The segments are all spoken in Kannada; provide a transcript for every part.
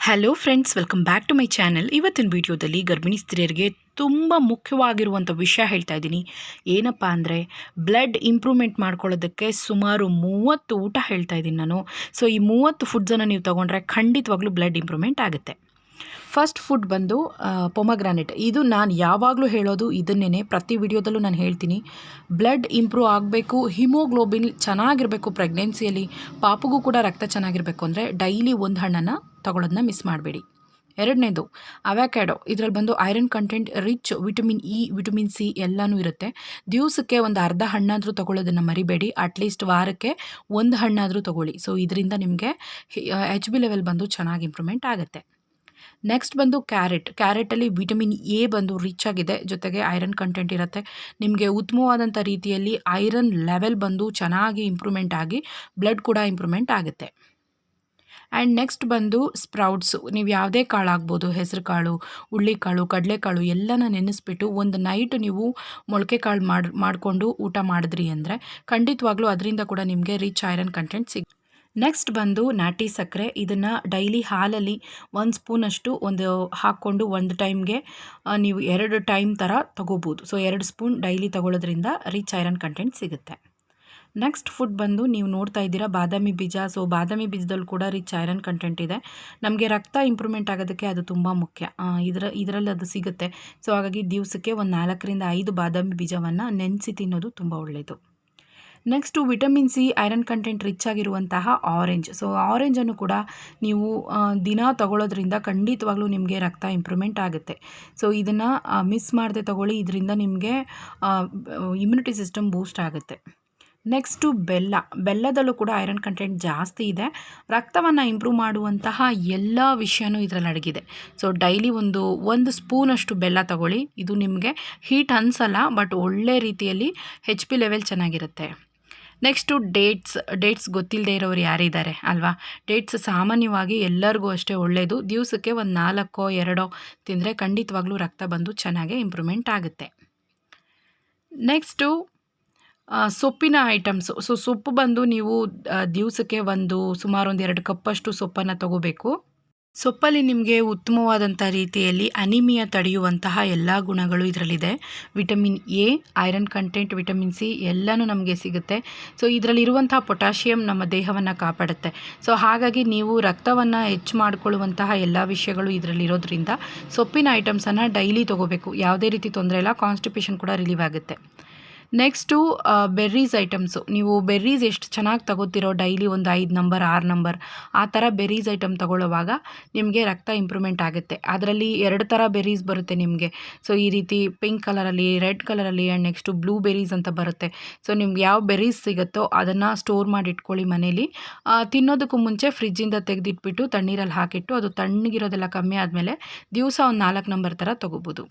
Hello friends welcome back to my channel ಇವತ್ತಿನ ವಿಡಿಯೋದಲ್ಲಿ ಗರ್ಭಿಣಿ ಸ್ತ್ರೀಯರಿಗೆ ತುಂಬ ಮುಖ್ಯವಾಗಿರುವಂಥ ವಿಷಯ ಹೇಳ್ತಾ ಇದ್ದೀನಿ. ಏನಪ್ಪ ಅಂದರೆ ಬ್ಲಡ್ ಇಂಪ್ರೂವ್ಮೆಂಟ್ ಮಾಡ್ಕೊಳ್ಳೋದಕ್ಕೆ ಸುಮಾರು ಮೂವತ್ತು ಊಟ ಹೇಳ್ತಾ ಇದ್ದೀನಿ ನಾನು. ಸೊ ಈ ಮೂವತ್ತು ಫುಡ್ಸನ್ನು ನೀವು ತೊಗೊಂಡ್ರೆ ಖಂಡಿತವಾಗ್ಲೂ ಬ್ಲಡ್ ಇಂಪ್ರೂವ್ಮೆಂಟ್ ಆಗುತ್ತೆ. ಫಸ್ಟ್ ಫುಡ್ ಬಂದು ಪೊಮಗ್ರಾನೆಟ್ ಇದು ನಾನು ಯಾವಾಗಲೂ ಹೇಳೋದು ಇದನ್ನೇ ಪ್ರತಿ ವಿಡಿಯೋದಲ್ಲೂ ನಾನು ಹೇಳ್ತೀನಿ. ಬ್ಲಡ್ ಇಂಪ್ರೂವ್ ಆಗಬೇಕು ಹಿಮೋಗ್ಲೋಬಿನ್ ಚೆನ್ನಾಗಿರಬೇಕು ಪ್ರೆಗ್ನೆನ್ಸಿಯಲ್ಲಿ ಪಾಪಗೂ ಕೂಡ ರಕ್ತ ಚೆನ್ನಾಗಿರಬೇಕು ಅಂದರೆ ಡೈಲಿ ಒಂದು ಹಣ್ಣನ್ನು ತಗೊಳ್ಳೋದನ್ನ ಮಿಸ್ ಮಾಡಬೇಡಿ. ಎರಡನೇದು ಅವ್ಯಾಕ್ಯಾಡೊ ಇದರಲ್ಲಿ ಬಂದು iron content rich vitamin E vitamin C ಎಲ್ಲನೂ ಇರುತ್ತೆ. ದಿವಸಕ್ಕೆ ಒಂದು ಅರ್ಧ ಹಣ್ಣಾದರೂ ತೊಗೊಳ್ಳೋದನ್ನು ಮರಿಬೇಡಿ. ಅಟ್ಲೀಸ್ಟ್ ವಾರಕ್ಕೆ ಒಂದು ಹಣ್ಣಾದರೂ ತೊಗೊಳ್ಳಿ. ಸೊ ಇದರಿಂದ ನಿಮಗೆ ಎಚ್ ಬಿ ಲೆವೆಲ್ ಬಂದು ಚೆನ್ನಾಗಿ ಇಂಪ್ರೂವ್ಮೆಂಟ್ ಆಗುತ್ತೆ. ನೆಕ್ಸ್ಟ್ ಬಂದು ಕ್ಯಾರೆಟ್ ಕ್ಯಾರೆಟಲ್ಲಿ ವಿಟಮಿನ್ ಎ ಬಂದು ರಿಚ್ ಆಗಿದೆ. ಜೊತೆಗೆ ಐರನ್ ಕಂಟೆಂಟ್ ಇರುತ್ತೆ. ನಿಮಗೆ ಉತ್ತಮವಾದಂಥ ರೀತಿಯಲ್ಲಿ ಐರನ್ ಲೆವೆಲ್ ಬಂದು ಚೆನ್ನಾಗಿ ಇಂಪ್ರೂವ್ಮೆಂಟ್ ಆಗಿ ಬ್ಲಡ್ ಕೂಡ ಇಂಪ್ರೂವ್ಮೆಂಟ್ ಆಗುತ್ತೆ. ಆ್ಯಂಡ್ ನೆಕ್ಸ್ಟ್ ಬಂದು ಸ್ಪ್ರೌಟ್ಸು ನೀವು ಯಾವುದೇ ಕಾಳು ಆಗ್ಬೋದು. ಹೆಸರು ಕಾಳು ಹುಳ್ಳಿಕಾಳು ಕಡಲೆಕಾಳು ಎಲ್ಲನ ನೆನೆಸ್ಬಿಟ್ಟು ಒಂದು ನೈಟ್ ನೀವು ಮೊಳಕೆ ಕಾಳು ಮಾಡಿ, ಮಾಡಿಕೊಂಡು ಊಟ ಮಾಡಿದ್ರಿ ಅಂದರೆ ಖಂಡಿತವಾಗ್ಲೂ ಅದರಿಂದ ಕೂಡ ನಿಮಗೆ ರಿಚ್ ಐರನ್ ಕಂಟೆಂಟ್ ಸಿಗ್ ನೆಕ್ಸ್ಟ್ ಬಂದು ನಾಟಿ ಸಕ್ಕರೆ. ಇದನ್ನು ಡೈಲಿ ಹಾಲಲ್ಲಿ ಒಂದು ಸ್ಪೂನಷ್ಟು ಒಂದು ಹಾಕ್ಕೊಂಡು ಒಂದು ಟೈಮ್ಗೆ ನೀವು ಎರಡು ಟೈಮ್ ಥರ ತೊಗೋಬೋದು. ಸೊ ಎರಡು ಸ್ಪೂನ್ ಡೈಲಿ ತಗೊಳ್ಳೋದ್ರಿಂದ ರಿಚ್ ಐರನ್ ಕಂಟೆಂಟ್ ಸಿಗುತ್ತೆ. ನೆಕ್ಸ್ಟ್ ಫುಡ್ ಬಂದು ನೀವು ನೋಡ್ತಾ ಇದ್ದೀರಾ, ಬಾದಾಮಿ ಬೀಜ. ಸೊ ಬಾದಾಮಿ ಬೀಜದಲ್ಲಿ ಕೂಡ ರಿಚ್ ಐರನ್ ಕಂಟೆಂಟ್ ಇದೆ. ನಮಗೆ ರಕ್ತ ಇಂಪ್ರೂವ್ಮೆಂಟ್ ಆಗೋದಕ್ಕೆ ಅದು ತುಂಬ ಮುಖ್ಯ. ಇದರ, ಇದರಲ್ಲಿ ಅದು ಸಿಗುತ್ತೆ. ಸೊ ಹಾಗಾಗಿ ದಿವಸಕ್ಕೆ ಒಂದು ನಾಲ್ಕರಿಂದ ಐದು ಬಾದಾಮಿ ಬೀಜವನ್ನು ನೆನೆಸಿ ತಿನ್ನೋದು ತುಂಬ ಒಳ್ಳೆಯದು next vitamin C iron content rich ಆಗಿರುವಂತಹ ಆರೆಂಜ್ ಸೊ ಆರೆಂಜನ್ನು ಕೂಡ ನೀವು ದಿನ ತಗೊಳ್ಳೋದ್ರಿಂದ ಖಂಡಿತವಾಗ್ಲೂ ನಿಮಗೆ ರಕ್ತ ಇಂಪ್ರೂವ್ಮೆಂಟ್ ಆಗುತ್ತೆ. ಸೊ ಇದನ್ನು ಮಿಸ್ ಮಾಡದೆ ತಗೊಳ್ಳಿ, ಇದರಿಂದ ನಿಮಗೆ ಇಮ್ಯುನಿಟಿ ಸಿಸ್ಟಮ್ ಬೂಸ್ಟ್ ಆಗುತ್ತೆ. ನೆಕ್ಸ್ಟು ಬೆಲ್ಲ. ಬೆಲ್ಲದಲ್ಲೂ ಕೂಡ ಐರನ್ ಕಂಟೆಂಟ್ ಜಾಸ್ತಿ ಇದೆ. ರಕ್ತವನ್ನು ಇಂಪ್ರೂವ್ ಮಾಡುವಂತಹ ಎಲ್ಲ ವಿಷಯನೂ ಇದರಲ್ಲಿ ಅಡಗಿದೆ. ಸೊ ಡೈಲಿ ಒಂದು ಒಂದು ಸ್ಪೂನಷ್ಟು ಬೆಲ್ಲ ತಗೊಳ್ಳಿ. ಇದು ನಿಮಗೆ ಹೀಟ್ ಅನ್ಸಲ್ಲ ಬಟ್ ಒಳ್ಳೆ ರೀತಿಯಲ್ಲಿ ಹೆಚ್ ಪಿ ಲೆವೆಲ್ ಚೆನ್ನಾಗಿರುತ್ತೆ. ನೆಕ್ಸ್ಟು ಡೇಟ್ಸ್ ಡೇಟ್ಸ್ ಗೊತ್ತಿಲ್ಲದೆ ಇರೋರು ಯಾರಿದ್ದಾರೆ ಅಲ್ವಾ? ಡೇಟ್ಸ್ ಸಾಮಾನ್ಯವಾಗಿ ಎಲ್ಲರಿಗೂ ಅಷ್ಟೇ ಒಳ್ಳೆಯದು ದಿವಸಕ್ಕೆ ಒಂದು ನಾಲ್ಕೋ, ಎರಡೋ ತಿಂದರೆ ಖಂಡಿತವಾಗ್ಲೂ ರಕ್ತ ಬಂದು ಚೆನ್ನಾಗೆ ಇಂಪ್ರೂವ್ಮೆಂಟ್ ಆಗುತ್ತೆ. ನೆಕ್ಸ್ಟು ಸೊಪ್ಪಿನ ಐಟಮ್ಸು ಸೊ ಸೊಪ್ಪು ಬಂದು ನೀವು ದಿವಸಕ್ಕೆ ಒಂದು ಸುಮಾರು ಒಂದು ಎರಡು ಕಪ್ಪಷ್ಟು ಸೊಪ್ಪನ್ನು ತಗೋಬೇಕು. ಸೊಪ್ಪಲ್ಲಿ ನಿಮಗೆ ಉತ್ತಮವಾದಂಥ ರೀತಿಯಲ್ಲಿ ಅನಿಮಿಯಾ ತಡೆಯುವಂತಹ ಎಲ್ಲ ಗುಣಗಳು ಇದರಲ್ಲಿದೆ. Vitamin A, iron content, vitamin C ಎಲ್ಲನೂ ನಮಗೆ ಸಿಗುತ್ತೆ. ಸೊ ಇದರಲ್ಲಿರುವಂತಹ ಪೊಟ್ಯಾಷಿಯಂ ನಮ್ಮ ದೇಹವನ್ನು ಕಾಪಾಡುತ್ತೆ. ಸೊ, ಹಾಗಾಗಿ ನೀವು ರಕ್ತವನ್ನು ಹೆಚ್ಚು ಮಾಡಿಕೊಳ್ಳುವಂತಹ ಎಲ್ಲ ವಿಷಯಗಳು ಇದರಲ್ಲಿರೋದ್ರಿಂದ ಸೊಪ್ಪಿನ ಐಟಮ್ಸನ್ನು ಡೈಲಿ ತೊಗೋಬೇಕು. ಯಾವುದೇ ರೀತಿ ತೊಂದರೆ ಇಲ್ಲ, ಕಾನ್ಸ್ಟಿಪೇಷನ್ ಕೂಡ ರಿಲೀವ್ ಆಗುತ್ತೆ. ನೆಕ್ಸ್ಟು ಬೆರ್ರೀಸ್ ಐಟಮ್ಸು ನೀವು ಬೆರ್ರೀಸ್ ಎಷ್ಟು ಚೆನ್ನಾಗಿ ತಗೋತಿರೋ ಡೈಲಿ ಒಂದು ಐದು ನಂಬರ್ ಆರು ನಂಬರ್ ಆ ಥರ ಬೆರ್ರೀಸ್ ಐಟಮ್ ತಗೊಳ್ಳುವಾಗ ನಿಮಗೆ ರಕ್ತ ಇಂಪ್ರೂವ್ಮೆಂಟ್ ಆಗುತ್ತೆ. ಅದರಲ್ಲಿ ಎರಡು ಥರ ಬೆರ್ರೀಸ್ ಬರುತ್ತೆ ನಿಮಗೆ. ಸೊ ಈ ರೀತಿ ಪಿಂಕ್ ಕಲರಲ್ಲಿ ರೆಡ್ ಕಲರಲ್ಲಿ ಆ್ಯಂಡ್ ನೆಕ್ಸ್ಟು ಬ್ಲೂ ಬೆರೀಸ್ ಅಂತ ಬರುತ್ತೆ. ಸೊ ನಿಮ್ಗೆ ಯಾವ ಬೆರೀಸ್ ಸಿಗುತ್ತೋ ಅದನ್ನು ಸ್ಟೋರ್ ಮಾಡಿ ಇಟ್ಕೊಳ್ಳಿ ಮನೇಲಿ. ತಿನ್ನೋದಕ್ಕೂ ಮುಂಚೆ ಫ್ರಿಜ್ಜಿಂದ ತೆಗೆದಿಟ್ಬಿಟ್ಟು ತಣ್ಣೀರಲ್ಲಿ ಹಾಕಿಟ್ಟು ಅದು ತಣ್ಣಗಿರೋದೆಲ್ಲ ಕಮ್ಮಿ ಆದಮೇಲೆ ದಿವಸ ಒಂದು ನಾಲ್ಕು ನಂಬರ್ ಥರ ತೊಗೋಬೋದು.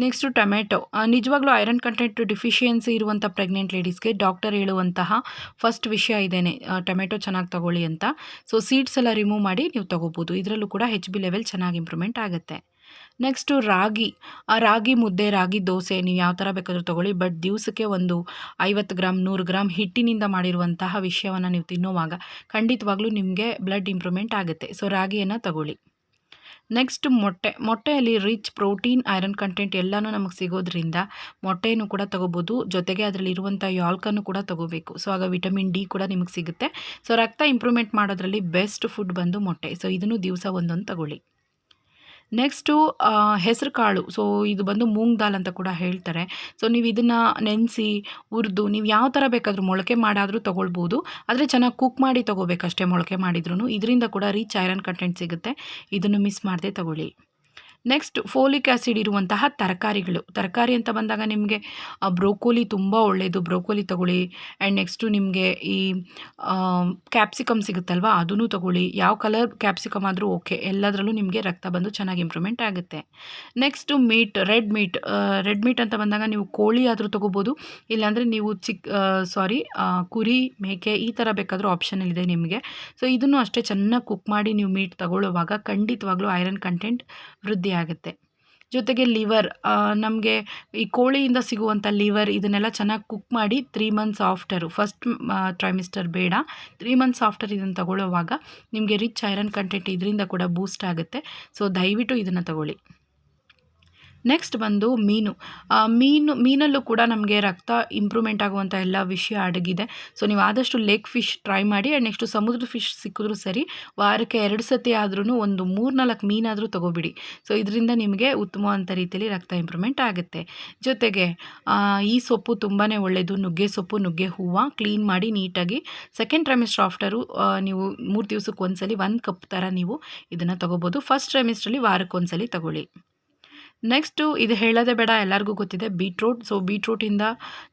ನೆಕ್ಸ್ಟು ಟೊಮೆಟೊ ನಿಜವಾಗ್ಲೂ ಐರನ್ ಕಂಟೆಂಟ್ ಡಿಫಿಷಿಯನ್ಸಿ ಇರುವಂಥ ಪ್ರೆಗ್ನೆಂಟ್ ಲೇಡೀಸ್ಗೆ ಡಾಕ್ಟರ್ ಹೇಳುವಂತಹ ಫಸ್ಟ್ ವಿಷಯ ಇದೇನೆ. ಟೊಮೆಟೊ ಚೆನ್ನಾಗಿ ತಗೊಳ್ಳಿ ಅಂತ. ಸೊ ಸೀಡ್ಸ್ ಎಲ್ಲ ರಿಮೂವ್ ಮಾಡಿ ನೀವು ತೊಗೋಬೋದು. ಇದರಲ್ಲೂ ಕೂಡ ಹೆಚ್ ಬಿ ಲೆವೆಲ್ ಚೆನ್ನಾಗಿ ಇಂಪ್ರೂವ್ಮೆಂಟ್ ಆಗುತ್ತೆ. ನೆಕ್ಸ್ಟು ರಾಗಿ, ಆ, ರಾಗಿ ಮುದ್ದೆ, ರಾಗಿ ದೋಸೆ ನೀವು ಯಾವ ಥರ ಬೇಕಾದರೂ ತೊಗೊಳ್ಳಿ. ಬಟ್ ದಿವಸಕ್ಕೆ ಒಂದು ಐವತ್ತು ಗ್ರಾಮ್ ನೂರು ಗ್ರಾಮ್ ಹಿಟ್ಟಿನಿಂದ ಮಾಡಿರುವಂತಹ ವಿಷಯವನ್ನು ನೀವು ತಿನ್ನುವಾಗ ಖಂಡಿತವಾಗ್ಲೂ ನಿಮಗೆ ಬ್ಲಡ್ ಇಂಪ್ರೂವ್ಮೆಂಟ್ ಆಗುತ್ತೆ. ಸೊ ರಾಗಿಯನ್ನು ತಗೊಳ್ಳಿ. ನೆಕ್ಸ್ಟ್ ಮೊಟ್ಟೆ, ಮೊಟ್ಟೆಯಲ್ಲಿ ರಿಚ್ ಪ್ರೋಟೀನ್ ಐರನ್ ಕಂಟೆಂಟ್ ಎಲ್ಲನೂ ನಮಗೆ ಸಿಗೋದ್ರಿಂದ ಮೊಟ್ಟೆಯನ್ನು ಕೂಡ ತೊಗೋಬೋದು. ಜೊತೆಗೆ ಅದರಲ್ಲಿ ಇರುವಂಥ ಯಾಲ್ಕನ್ನು ಕೂಡ ತೊಗೋಬೇಕು. ಸೊ ಆಗ ವಿಟಮಿನ್ ಡಿ ಕೂಡ ನಿಮಗೆ ಸಿಗುತ್ತೆ. ಸೊ ರಕ್ತ ಇಂಪ್ರೂವ್ಮೆಂಟ್ ಮಾಡೋದ್ರಲ್ಲಿ ಬೆಸ್ಟ್ ಫುಡ್ ಬಂದು ಮೊಟ್ಟೆ. ಸೊ ಇದನ್ನು ದಿವಸ ಒಂದೊಂದು ತಗೊಳ್ಳಿ. ನೆಕ್ಸ್ಟು ಹೆಸರು ಕಾಳು. ಸೊ ಇದು ಬಂದು ಮೂಂಗ್ ದಾಲ್ ಅಂತ ಕೂಡ ಹೇಳ್ತಾರೆ. ಸೊ ನೀವು ಇದನ್ನು ನೆನೆಸಿ, ಹುರಿದು, ನೀವು ಯಾವ ಥರ ಬೇಕಾದರೂ ಮೊಳಕೆ ಮಾಡಾದರೂ ತೊಗೊಳ್ಬೋದು. ಆದರೆ ಚೆನ್ನಾಗಿ ಕುಕ್ ಮಾಡಿ ತೊಗೋಬೇಕಷ್ಟೇ ಮೊಳಕೆ ಮಾಡಿದ್ರೂ ಇದರಿಂದ ಕೂಡ ರಿಚ್ ಐರನ್ ಕಂಟೆಂಟ್ ಸಿಗುತ್ತೆ. ಇದನ್ನು ಮಿಸ್ ಮಾಡದೆ ತೊಗೊಳ್ಳಿ. ನೆಕ್ಸ್ಟ್ ಫೋಲಿಕ್ ಆ್ಯಸಿಡ್ ಇರುವಂತಹ ತರಕಾರಿಗಳು. ತರಕಾರಿ ಅಂತ ಬಂದಾಗ ನಿಮಗೆ ಬ್ರೋಕೋಲಿ ತುಂಬ ಒಳ್ಳೆಯದು ಬ್ರೋಕೋಲಿ ತಗೊಳ್ಳಿ. ಆ್ಯಂಡ್ ನೆಕ್ಸ್ಟು ನಿಮಗೆ ಈ ಕ್ಯಾಪ್ಸಿಕಮ್ ಸಿಗುತ್ತಲ್ವ? ಅದನ್ನು ತಗೊಳ್ಳಿ. ಯಾವ ಕಲರ್ ಕ್ಯಾಪ್ಸಿಕಮ್ ಆದರೂ ಓಕೆ ಎಲ್ಲದರಲ್ಲೂ ನಿಮಗೆ ರಕ್ತ ಬಂದು ಚೆನ್ನಾಗಿ ಇಂಪ್ರೂವ್ಮೆಂಟ್ ಆಗುತ್ತೆ. Next meat red meat red meat ಅಂತ ಬಂದಾಗ ನೀವು ಕೋಳಿ ಆದರೂ ತೊಗೋಬೋದು ಇಲ್ಲಾಂದರೆ ನೀವು ಚಿಕ್ ಸಾರಿ ಕುರಿ, ಮೇಕೆ ಈ ಥರ ಬೇಕಾದರೂ ಇದೆ ನಿಮಗೆ. ಸೊ ಇದನ್ನು ಅಷ್ಟೇ ಚೆನ್ನಾಗಿ ಕುಕ್ ಮಾಡಿ ನೀವು ಮೀಟ್ ತಗೊಳ್ಳುವಾಗ ಖಂಡಿತವಾಗ್ಲೂ ಐರನ್ ಕಂಟೆಂಟ್ ವೃದ್ಧಿ ಆಗುತ್ತೆ. ಜೊತೆಗೆ ಲಿವರ್ ನಮಗೆ ಈ ಕೋಳಿಯಿಂದ ಸಿಗುವಂಥ ಲಿವರ್ ಇದನ್ನೆಲ್ಲ ಚೆನ್ನಾಗಿ ಕುಕ್ ಮಾಡಿ three months after first trimester ಬೇಡ. ತ್ರೀ ಮಂತ್ಸ್ ಆಫ್ಟರ್ ಇದನ್ನು ತಗೊಳ್ಳೋವಾಗ ನಿಮಗೆ ರಿಚ್ ಐರನ್ ಕಂಟೆಂಟ್ ಇದರಿಂದ ಕೂಡ ಬೂಸ್ಟ್ ಆಗುತ್ತೆ. ಸೊ ದಯವಿಟ್ಟು ಇದನ್ನು ತಗೊಳ್ಳಿ. ನೆಕ್ಸ್ಟ್ ಬಂದು ಮೀನು. ಮೀನು, ಮೀನಲ್ಲೂ ಕೂಡ ನಮಗೆ ರಕ್ತ ಇಂಪ್ರೂವ್ಮೆಂಟ್ ಆಗುವಂಥ ಎಲ್ಲ ವಿಷಯ ಅಡಗಿದೆ. ಸೊ ನೀವು ಆದಷ್ಟು ಲೇಕ್ ಫಿಶ್ ಟ್ರೈ ಮಾಡಿ ಆ್ಯಂಡ್ ನೆಕ್ಸ್ಟು ಸಮುದ್ರದ ಫಿಶ್ ಸಿಕ್ಕಿದ್ರೂ ಸರಿ, ವಾರಕ್ಕೆ ಎರಡು ಸತಿ ಆದ್ರೂ ಒಂದು ಮೂರು ನಾಲ್ಕು ಮೀನಾದರೂ ತೊಗೊಬಿಡಿ. ಸೊ ಇದರಿಂದ ನಿಮಗೆ ಉತ್ತಮವಾದಂಥ ರೀತಿಯಲ್ಲಿ ರಕ್ತ ಇಂಪ್ರೂವ್ಮೆಂಟ್ ಆಗುತ್ತೆ. ಜೊತೆಗೆ ಈ ಸೊಪ್ಪು ತುಂಬಾ ಒಳ್ಳೆಯದು ನುಗ್ಗೆ ಸೊಪ್ಪು, ನುಗ್ಗೆ ಹೂವು ಕ್ಲೀನ್ ಮಾಡಿ ನೀಟಾಗಿ. ಸೆಕೆಂಡ್ ಟ್ರೈಮಿಸ್ಟರ್ ಆಫ್ಟರು ನೀವು ಮೂರು ದಿವಸಕ್ಕೆ ಒಂದ್ಸಲಿ ಒಂದು ಕಪ್ ಥರ ನೀವು ಇದನ್ನು ತೊಗೋಬೋದು. ಫಸ್ಟ್ ಟ್ರೈಮಿಸ್ಟ್ರಲ್ಲಿ ವಾರಕ್ಕೆ ಒಂದ್ಸಲಿ ತಗೊಳ್ಳಿ. ನೆಕ್ಸ್ಟು ಇದು ಹೇಳೋದೇ ಬೇಡ, ಎಲ್ಲರಿಗೂ ಗೊತ್ತಿದೆ. ಬೀಟ್ರೂಟ್ ಸೊ ಬೀಟ್ರೂಟಿಂದ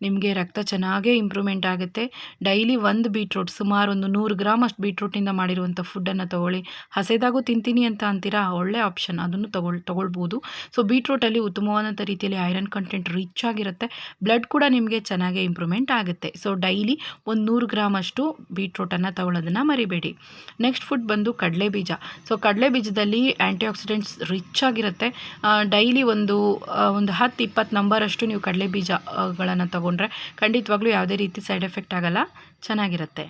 ನಿಮಗೆ ರಕ್ತ ಚೆನ್ನಾಗೇ ಇಂಪ್ರೂವ್ಮೆಂಟ್ ಆಗುತ್ತೆ. ಡೈಲಿ ಒಂದು ಬೀಟ್ರೂಟ್ ಸುಮಾರು ಒಂದು ನೂರು ಗ್ರಾಮ್ ಅಷ್ಟು ಬೀಟ್ರೂಟಿಂದ ಮಾಡಿರುವಂಥ ಫುಡ್ಡನ್ನು ತೊಗೊಳ್ಳಿ. ಹಸೆದಾಗೂ ತಿಂತೀನಿ ಅಂತ ಅಂತೀರಾ? ಒಳ್ಳೆ ಆಪ್ಷನ್ ಅದನ್ನು ತಗೊಳ್, ತೊಗೊಳ್ಬೋದು. ಸೊ ಬೀಟ್ರೂಟಲ್ಲಿ ಉತ್ತಮವಾದಂಥ ರೀತಿಯಲ್ಲಿ ಐರನ್ ಕಂಟೆಂಟ್ ರಿಚ್ ಆಗಿರುತ್ತೆ. ಬ್ಲಡ್ ಕೂಡ ನಿಮಗೆ ಚೆನ್ನಾಗೇ ಇಂಪ್ರೂವ್ಮೆಂಟ್ ಆಗುತ್ತೆ. ಸೊ ಡೈಲಿ ಒಂದು ನೂರು ಗ್ರಾಮ್ ಅಷ್ಟು ಬೀಟ್ರೂಟನ್ನು ತಗೊಳ್ಳೋದನ್ನು ಮರಿಬೇಡಿ. ನೆಕ್ಸ್ಟ್ ಫುಡ್ ಬಂದು ಕಡಲೆ ಬೀಜ ಸೊ ಕಡಲೆ ಬೀಜದಲ್ಲಿ ಆ್ಯಂಟಿ ಆಕ್ಸಿಡೆಂಟ್ಸ್ ರಿಚ್ ಆಗಿರುತ್ತೆ ಡೈಲಿ ಒಂದು ಆ, ಒಂದು ಹತ್ತು ಇಪ್ಪತ್ತು ನಂಬರಷ್ಟು ನೀವು ಕಡಲೆ ಬೀಜಗಳನ್ನು ತೊಗೊಂಡ್ರೆ ಖಂಡಿತವಾಗ್ಲೂ ಯಾವುದೇ ರೀತಿ ಸೈಡ್ ಎಫೆಕ್ಟ್ ಆಗಲ್ಲ ಚೆನ್ನಾಗಿರುತ್ತೆ.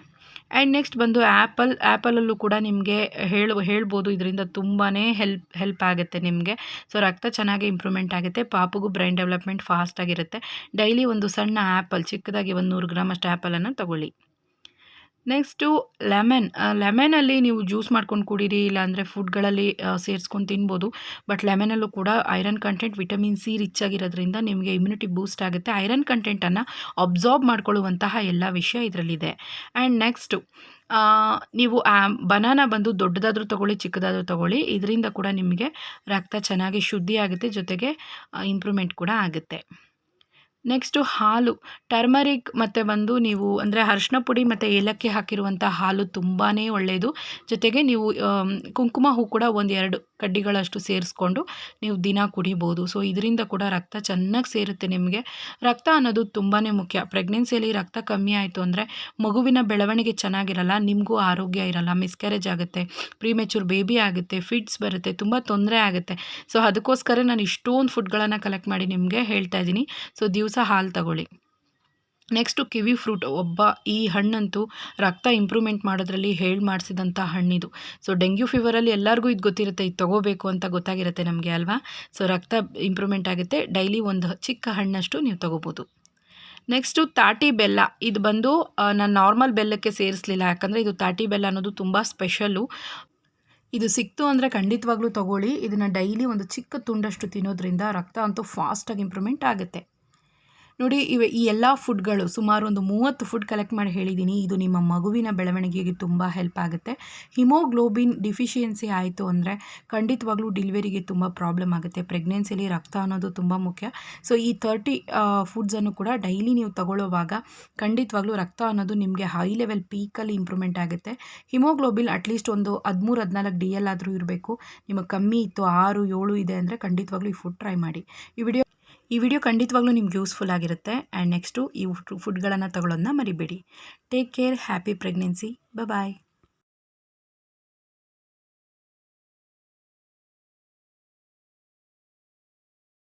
ಆ್ಯಂಡ್ ನೆಕ್ಸ್ಟ್ ಬಂದು ಆ್ಯಪಲ್ ಆ್ಯಪಲಲ್ಲೂ ಕೂಡ ನಿಮಗೆ ಹೇಳ ಹೇಳ್ಬೋದು ಇದರಿಂದ ತುಂಬಾ ಹೆಲ್ಪ್ ಹೆಲ್ಪ್ ಆಗುತ್ತೆ ನಿಮಗೆ. ಸೊ ರಕ್ತ ಚೆನ್ನಾಗಿ ಇಂಪ್ರೂವ್ಮೆಂಟ್ ಆಗುತ್ತೆ ಪಾಪಗೂ ಬ್ರೈನ್ ಡೆವಲಪ್ಮೆಂಟ್ ಫಾಸ್ಟ್ ಆಗಿರುತ್ತೆ ಡೈಲಿ ಒಂದು ಸಣ್ಣ ಆ್ಯಪಲ್ ಚಿಕ್ಕದಾಗಿ ಒಂದು ನೂರು ಗ್ರಾಮ್ ಅಷ್ಟು ಆ್ಯಪಲನ್ನು ತಗೊಳ್ಳಿ. ನೆಕ್ಸ್ಟು ಲೆಮನ್ ಲೆಮನಲ್ಲಿ ನೀವು ಜ್ಯೂಸ್ ಮಾಡ್ಕೊಂಡು ಕುಡೀರಿ, ಇಲ್ಲಾಂದರೆ ಫುಡ್ಗಳಲ್ಲಿ ಸೇರಿಸ್ಕೊಂಡು ತಿನ್ಬೋದು. ಬಟ್ ಲೆಮನಲ್ಲೂ ಕೂಡ iron content vitamin C rich ಆಗಿರೋದ್ರಿಂದ ನಿಮಗೆ ಇಮ್ಯುನಿಟಿ ಬೂಸ್ಟ್ ಆಗುತ್ತೆ. ಐರನ್ ಕಂಟೆಂಟನ್ನು ಅಬ್ಸಾರ್ಬ್ ಮಾಡ್ಕೊಳ್ಳುವಂತಹ ಎಲ್ಲ ವಿಷಯ ಇದರಲ್ಲಿದೆ. ಆ್ಯಂಡ್ ನೆಕ್ಸ್ಟು ನೀವು ಬನಾನ ಬಂದು ದೊಡ್ಡದಾದರೂ ತೊಗೊಳ್ಳಿ, ಚಿಕ್ಕದಾದರೂ ತೊಗೊಳ್ಳಿ, ಇದರಿಂದ ಕೂಡ ನಿಮಗೆ ರಕ್ತ ಚೆನ್ನಾಗಿ ಶುದ್ಧಿ ಆಗುತ್ತೆ ಜೊತೆಗೆ ಇಂಪ್ರೂವ್ಮೆಂಟ್ ಕೂಡ ಆಗುತ್ತೆ. ನೆಕ್ಸ್ಟು ಹಾಲು. ಟರ್ಮರಿಕ್ ಮತ್ತು ಬಂದು ನೀವು, ಅಂದರೆ ಅರಿಶಿನ ಪುಡಿ ಮತ್ತು ಏಲಕ್ಕಿ ಹಾಕಿರುವಂಥ ಹಾಲು ತುಂಬಾ ಒಳ್ಳೆಯದು ಜೊತೆಗೆ ನೀವು ಕುಂಕುಮ ಹೂ ಕೂಡ ಒಂದು ಎರಡು ಕಡ್ಡಿಗಳಷ್ಟು ಸೇರಿಸ್ಕೊಂಡು ನೀವು ದಿನ ಕುಡಿಬೋದು. ಸೊ ಇದರಿಂದ ಕೂಡ ರಕ್ತ ಚೆನ್ನಾಗಿ ಸೇರುತ್ತೆ ನಿಮಗೆ. ರಕ್ತ ಅನ್ನೋದು ತುಂಬಾ ಮುಖ್ಯ. ಪ್ರೆಗ್ನೆನ್ಸಿಯಲ್ಲಿ ರಕ್ತ ಕಮ್ಮಿ ಆಯಿತು ಅಂದರೆ ಮಗುವಿನ ಬೆಳವಣಿಗೆ ಚೆನ್ನಾಗಿರಲ್ಲ, ನಿಮಗೂ ಆರೋಗ್ಯ ಇರಲ್ಲ, ಮಿಸ್ಕ್ಯಾರೇಜ್ ಆಗುತ್ತೆ, ಪ್ರೀಮೆಚೂರ್ ಬೇಬಿ ಆಗುತ್ತೆ, ಫಿಟ್ಸ್ ಬರುತ್ತೆ, ತುಂಬ ತೊಂದರೆ ಆಗುತ್ತೆ. ಸೊ ಅದಕ್ಕೋಸ್ಕರ ನಾನು ಇಷ್ಟೊಂದು ಫುಡ್ಗಳನ್ನು ಕಲೆಕ್ಟ್ ಮಾಡಿ ನಿಮಗೆ ಹೇಳ್ತಾ ಇದ್ದೀನಿ. ಸೊ ದಿವಸ ಹಾಲು ತಗೊಳ್ಳಿ. ನೆಕ್ಸ್ಟು ಕಿವಿ ಫ್ರೂಟ್ ಒಬ್ಬ ಈ ಹಣ್ಣಂತೂ ರಕ್ತ ಇಂಪ್ರೂವ್ಮೆಂಟ್ ಮಾಡೋದ್ರಲ್ಲಿ ಹೇಳಿ ಮಾಡಿಸಿದಂಥ ಹಣ್ಣಿದು. ಸೊ ಡೆಂಗ್ಯೂ ಫೀವರಲ್ಲಿ ಎಲ್ಲರಿಗೂ ಇದು ಗೊತ್ತಿರುತ್ತೆ, ಇದು ತಗೋಬೇಕು ಅಂತ ಗೊತ್ತಾಗಿರುತ್ತೆ ನಮಗೆ ಅಲ್ವಾ? ಸೊ ರಕ್ತ ಇಂಪ್ರೂವ್ಮೆಂಟ್ ಆಗುತ್ತೆ. ಡೈಲಿ ಒಂದು ಚಿಕ್ಕ ಹಣ್ಣಷ್ಟು ನೀವು ತೊಗೋಬೋದು. ನೆಕ್ಸ್ಟು ತಾಟಿ ಬೆಲ್ಲ. ಇದು ಬಂದು ನಾನು ನಾರ್ಮಲ್ ಬೆಲ್ಲಕ್ಕೆ ಸೇರಿಸಲಿಲ್ಲ. ಯಾಕಂದರೆ ಇದು ತಾಟಿ ಬೆಲ್ಲ ಅನ್ನೋದು ತುಂಬ ಸ್ಪೆಷಲ್ಲು ಇದು ಸಿಕ್ತು ಅಂದರೆ ಖಂಡಿತವಾಗ್ಲೂ ತಗೊಳ್ಳಿ. ಇದನ್ನು ಡೈಲಿ ಒಂದು ಚಿಕ್ಕ ತುಂಡಷ್ಟು ತಿನ್ನೋದ್ರಿಂದ ರಕ್ತ ಅಂತೂ ಫಾಸ್ಟಾಗಿ ಇಂಪ್ರೂವ್ಮೆಂಟ್ ಆಗುತ್ತೆ. ನೋಡಿ, ಇವೆ ಈ ಎಲ್ಲ ಫುಡ್ಗಳು ಸುಮಾರು ಒಂದು ಮೂವತ್ತು ಫುಡ್ ಕಲೆಕ್ಟ್ ಮಾಡಿ ಹೇಳಿದ್ದೀನಿ. ಇದು ನಿಮ್ಮ ಮಗುವಿನ ಬೆಳವಣಿಗೆಗೆ ತುಂಬ ಹೆಲ್ಪ್ ಆಗುತ್ತೆ. ಹಿಮೋಗ್ಲೋಬಿನ್ ಡಿಫಿಷಿಯನ್ಸಿ ಆಯಿತು ಅಂದರೆ ಖಂಡಿತವಾಗ್ಲೂ ಡಿಲಿವರಿಗೆ ತುಂಬ ಪ್ರಾಬ್ಲಮ್ ಆಗುತ್ತೆ. ಪ್ರೆಗ್ನೆನ್ಸಿಲಿ ರಕ್ತ ಅನ್ನೋದು ತುಂಬ ಮುಖ್ಯ. ಸೊ, ಈ ತರ್ಟಿ ಫುಡ್ಸನ್ನು ಕೂಡ ಡೈಲಿ ನೀವು ತಗೊಳ್ಳುವಾಗ ಖಂಡಿತವಾಗ್ಲೂ ರಕ್ತ ಅನ್ನೋದು ನಿಮಗೆ ಹೈ ಲೆವೆಲ್ ಪೀಕಲ್ಲಿ ಇಂಪ್ರೂವ್ಮೆಂಟ್ ಆಗುತ್ತೆ. ಹಿಮೋಗ್ಲೋಬಿನ್ ಅಟ್ಲೀಸ್ಟ್ ಒಂದು ಹದಿಮೂರು, ಹದಿನಾಲ್ಕು ಡಿ ಎಲ್ ಆದರೂ ಇರಬೇಕು. ನಿಮಗೆ ಕಮ್ಮಿ ಇತ್ತು, ಆರು, ಏಳು ಇದೆ ಅಂದರೆ ಖಂಡಿತವಾಗ್ಲೂ ಈ ಫುಡ್ ಟ್ರೈ ಮಾಡಿ. ಈ ವಿಡಿಯೋ ಈ ವಿಡಿಯೋ ಖಂಡಿತವಾಗ್ಲೂ ನಿಮ್ಗೆ ಯೂಸ್ಫುಲ್ ಆಗಿರುತ್ತೆ. ಆ್ಯಂಡ್ ನೆಕ್ಸ್ಟು ಈ ಫುಡ್ಗಳನ್ನು ತಗೊಳ್ಳೋದನ್ನ ಮರಿಬೇಡಿ. Take care happy pregnancy bye